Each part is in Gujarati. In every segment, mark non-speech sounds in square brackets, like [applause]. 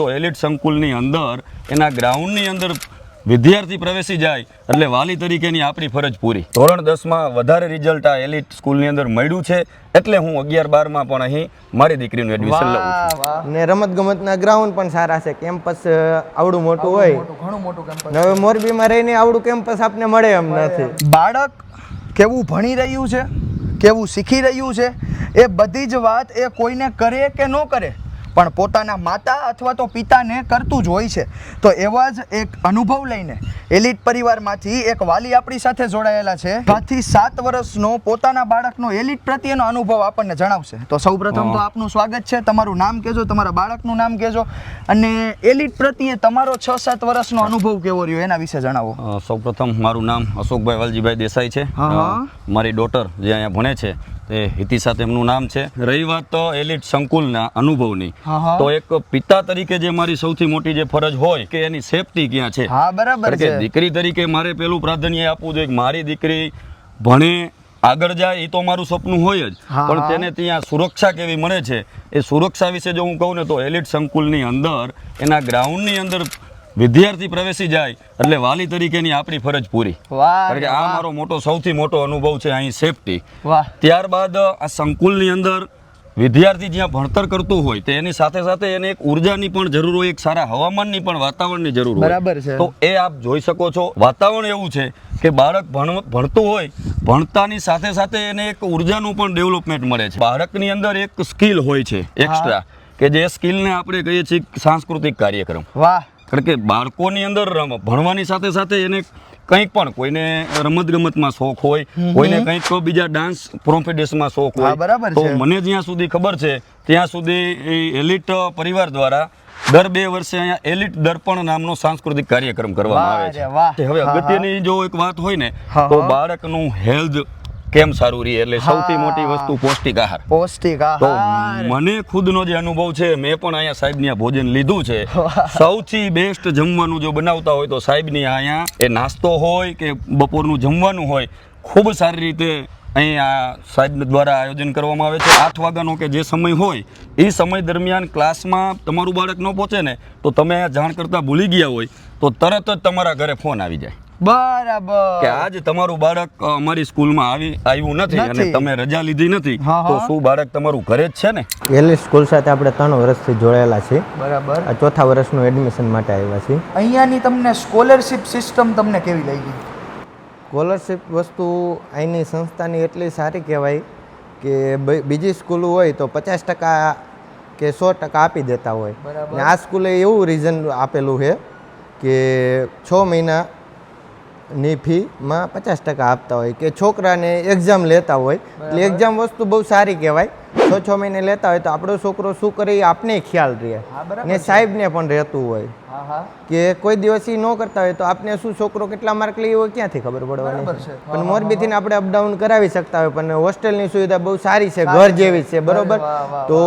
તો એલિટ સંકુલની અંદર એના ગ્રાઉન્ડની અંદર વિદ્યાર્થી પ્રવેશી જાય એટલે વાલી તરીકેની આપણી ફરજ પૂરી. ધોરણ દસમાં વધારે રિઝલ્ટ આ એલિટ સ્કૂલની અંદર મળ્યું છે એટલે હું અગિયાર બારમાં પણ અહીં મારી દીકરીનું એડમિશન લઉં છું. ને રમત ગમતના ગ્રાઉન્ડ પણ સારા છે. કેમ્પસ આવડું મોટું હોય. ઘણું મોટું કેમ્પસ હવે મોરબીમાં રહીને આવડું કેમ્પસ આપને મળે એમ નથી. બાળક કેવું ભણી રહ્યું છે? કેવું શીખી રહ્યું છે? એ બધી જ વાત એ કોઈને કરે કે ન કરે? પણ પોતાના માતા અથવા તો પિતાને કરતું જ હોય છે. તો એવા જ એક અનુભવ લઈને એલિટ પરિવારમાંથી એક વાલી આપણી સાથે જોડાયેલા છે. આથી સાત વર્ષનો પોતાના બાળકનો એલિટ પ્રત્યેનો અનુભવ આપણને જણાવશે. તો સૌપ્રથમ તો આપનું સ્વાગત છે. તમારું નામ કહેજો તમારા બાળકનું નામ કહેજો અને એલિટ પ્રત્યે તમારો છ સાત વર્ષનો અનુભવ કેવો રહ્યો એના વિશે જણાવો. સૌપ્રથમ મારું નામ અશોકભાઈ વાલજીભાઈ દેસાઈ છે. મારી ડોટર જે અહીંયા ભણે છે તે હિતિસા તેમનું નામ છે. રહી વાત તો એલિટ સંકુલના અનુભવની. તો એક પિતા તરીકે જે મારી સૌથી મોટી જે ફરજ હોય કે એની સેફટી ક્યાં છે? હા બરાબર છે. દીકરી તરીકે મારે પેલું પ્રાધાન્ય આપવું જોઈએ મારી દીકરી ભણે આગળ જાય એ તો મારું સપનું હોય જ. પણ તેને ત્યાં સુરક્ષા કેવી મળે છે? એ સુરક્ષા વિશે જો હું કહું ને તો એલિટ સંકુલની અંદર એના ગ્રાઉન્ડની અંદર વિદ્યાર્થી પ્રવેશી જાય એટલે વાલી તરીકેની આપણી ફરજ પૂરી. કારણ કે આ મારો મોટો સૌથી મોટો અનુભવ છે અહીં સેફટી ત્યારબાદ આ સંકુલની અંદર વિદ્યાર્થી જ્યાં ભણતર કરતું હોય તો એની સાથે સાથે એને એક ઉર્જાની પણ જરૂર હોય એક સારા હવામાનની પણ વાતાવરણની જરૂર હોય. બરાબર છે. તો એ આપ જોઈ શકો છો. વાતાવરણ એવું છે કે બાળક ભણ ભણતું હોય ભણતાની સાથે સાથે એને એક ઉર્જાનું પણ ડેવલપમેન્ટ મળે છે. બાળકની અંદર એક સ્કિલ હોય છે એક્સ્ટ્રા કે જે સ્કિલને આપણે કહીએ છીએ સાંસ્કૃતિક કાર્યક્રમ. વાહ. કારણ કે બાળકોની અંદર ભણવાની સાથે સાથે એને કંઈક પણ કોઈને રમત ગમતમાં શોખ હોય કોઈને કંઈક બીજા ડાન્સ પ્રોફેડેશમાં શોખ હોય. બરાબર તો મને જ્યાં સુધી ખબર છે ત્યાં સુધી એ એલિટ પરિવાર દ્વારા દર બે વર્ષે અહીંયા એલિટ દર્પણ નામનો સાંસ્કૃતિક કાર્યક્રમ કરવામાં આવે છે. હવે. અગત્યની જો એક વાત હોય ને તો બાળકનું હેલ્થ કેમ સારું રહે? એટલે સૌથી મોટી વસ્તુ પૌષ્ટિક આહાર. પૌષ્ટિક તો આહાર મને ખુદનો જે અનુભવ છે મેં પણ અહીંયા સાહેબની આ ભોજન લીધું છે. [laughs] સૌથી બેસ્ટ જમવાનું જો બનાવતા હોય તો સાહેબની અહીંયા એ નાસ્તો હોય કે બપોરનું જમવાનું હોય ખૂબ સારી રીતે અહીંયા આ સાહેબ દ્વારા આયોજન કરવામાં આવે છે. આઠ વાગ્યાનો કે જે સમય હોય એ સમય દરમિયાન ક્લાસમાં તમારું બાળક ન પહોંચે ને તો તમે આ જાણ કરતાં ભૂલી ગયા હોય તો તરત જ તમારા ઘરે ફોન આવી જાય. બરાબર. કે આજ તમારું બાળક અમારી સ્કૂલમાં આવી આવ્યું નથી અને તમે રજા લીધી નથી હા, તો શું બાળક તમારું ઘરે જ છે ને? એલી સ્કૂલ સાથે આપણે ત્રણ વર્ષથી જોડાયેલા છીએ. બરાબર. આ ચોથા વર્ષનું એડમિશન માટે આવ્યા છીએ. અહીંયાની તમને સ્કોલરશિપ સિસ્ટમ તમને કેવી લાગી? સ્કોલરશિપ વસ્તુ અહીંની સંસ્થાની એટલી સારી કહેવાય કે બીજી સ્કૂલ હોય તો પચાસ ટકા કે સો ટકા આપી દેતા હોય. ને આ સ્કૂલે એવું રીઝન આપેલું છે કે છ મહિનાની ફીમાં પચાસ ટકા આપતા હોય કે છોકરાને એક્ઝામ લેતા હોય. એટલે એક્ઝામ વસ્તુ બહુ સારી કહેવાય. છ છ મહિને લેતા હોય તો આપણો છોકરો શું કરે એ આપને ખ્યાલ રહે. ને સાહેબને પણ રહેતું હોય. કે કોઈ દિવસ ઈ ન કરતા હોય તો આપને શું છોકરો કેટલા માર્ક લઈ હોય ક્યાંથી ખબર પડવાની? છે. પણ મોરબીથી આપણે અપડાઉન કરાવી શકતા હોય પણ હોસ્ટેલની સુવિધા બહુ સારી છે ઘર જેવી છે બરોબર? તો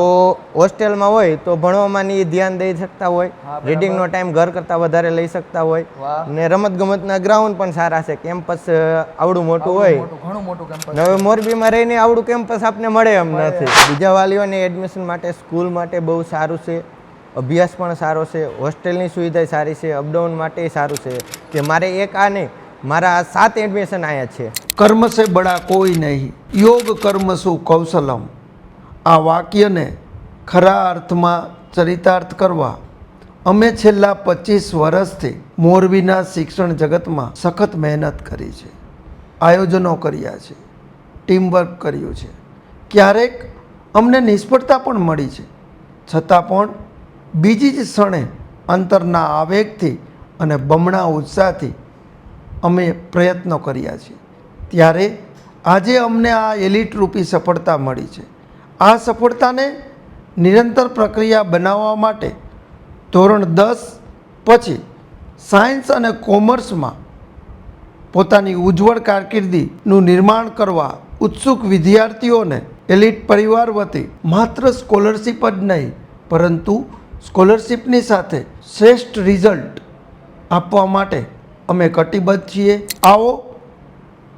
હોસ્ટેલમાં હોય તો ભણવામાં ધ્યાન દઈ શકતા હોય રીડિંગનો ટાઈમ ઘર કરતાં વધારે લઈ શકતા હોય. ને રમત ગમતના ગ્રાઉન્ડ પણ સારા છે કેમ્પસ આવડું મોટું હોય. ઘણું મોટું કેમ્પસ હવે મોરબીમાં રહીને આવડું કેમ્પસ આપને મળે એમ નથી. બીજા વાલીઓને એડમિશન માટે સ્કૂલ માટે બહુ સારું છે. અભ્યાસ પણ સારો છે, હોસ્ટેલની સુવિધા સારી છે, અપડાઉન માટે સારું છે, કે મારે એક આ નહીં મારા આ સાત એડમિશન આવ્યા છે. કર્મ સે બડા કોઈ નહીં, યોગ કર્મ શું કૌશલમ? આ વાક્યને ખરા અર્થમાં ચરિતાર્થ કરવા. અમે છેલ્લા પચીસ વર્ષથી મોરબીના શિક્ષણ જગતમાં સખત મહેનત કરી છે, આયોજનો કર્યા છે ટીમવર્ક કર્યું છે. ક્યારેક અમને નિષ્ફળતા પણ મળી છે, છતાં પણ બીજી જ ક્ષણે અંતરના આવેગથી અને બમણા ઉત્સાહથી અમે પ્રયત્નો કર્યા છે ત્યારે આજે અમને આ એલિટ રૂપી સફળતા મળી છે. આ સફળતાને નિરંતર પ્રક્રિયા બનાવવા માટે ધોરણ દસ પછી સાયન્સ અને કોમર્સમાં પોતાની ઉજ્જવળ કારકિર્દીનું નિર્માણ કરવા ઉત્સુક વિદ્યાર્થીઓને એલિટ પરિવાર વતી માત્ર સ્કોલરશિપ જ નહીં, પરંતુ સ્કોલરશિપની સાથે શ્રેષ્ઠ રિઝલ્ટ આપવા માટે અમે કટિબદ્ધ છીએ. આવો,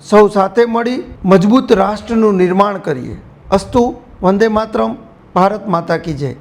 સૌ સાથે મળી મજબૂત રાષ્ટ્રનું નિર્માણ કરીએ. અસ્તુ, વંદે માતરમ, ભારત માતા કી જય.